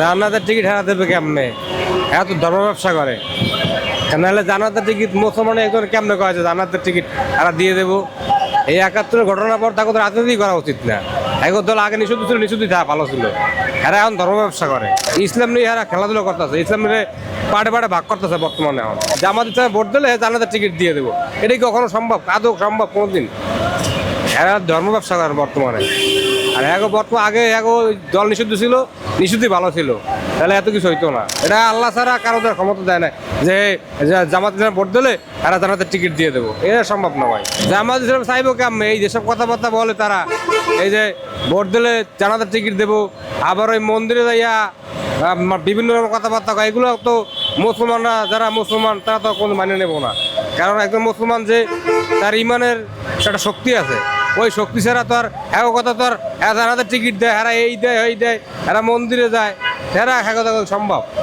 জান্নাতের টিকিট হারা দেবে কেমনে? এত ধর্ম ব্যবসা করে। নাহলে জান্নাতের টিকিট মুসলমানে একজন কেমনে কয় যে জান্নাতের টিকিট এরা দিয়ে দেবো। এই একাত্তরের ঘটনার পর তাকে তো রাজনীতি করা উচিত না। এখন দল আগে নিষিদ্ধ ছিল নিষিদ্ধ থাকা ভালো ছিল। এরা এখন ধর্ম ব্যবসা করে। ইসলাম নিয়ে এরা খেলাধুলো করতেছে। ইসলাম নিয়ে পাটে পাড়ে ভাগ করতেছে বর্তমানে এখন। জামাত ইসলামে ভোট দিলে জান্নাতের টিকিট দিয়ে দেবো। এটা কখনো সম্ভব? আদৌ সম্ভব কোনোদিন? এরা ধর্ম ব্যবসা করে বর্তমানে। আর এগো বর্তমান আগে এগো দল নিষিদ্ধ ছিল, নিষিদ্ধই ভালো ছিল। তাহলে এত কিছু হইতো না। এটা আল্লাহ ছাড়া কারও তার ক্ষমতা দেয় না যে জামাত ইসলাম ভোট দিলে এরা জানাতে টিকিট দিয়ে দেবো। এটা সম্ভব না ভাই। জামাত ইসলাম চাইব কেমন এই যেসব কথাবার্তা বলে তারা। এই যে ভোট দিলে জানাতে টিকিট দেবো। আবার ওই মন্দিরে যাইয়া বিভিন্ন রকম কথাবার্তা হয় এগুলো তো মুসলমানরা, যারা মুসলমান, তারা তো কোনো মানে নেব না। কারণ একজন মুসলমান যে, তার ইমানের একটা শক্তি আছে। ওই শক্তি ছাড়া তো আর এক কথা তো আর এরা টিকিট দেয় হ্যাঁ এই দেয়, ওই দেয়, এরা মন্দিরে যায়। হ্যাঁ এক কথা সম্ভব।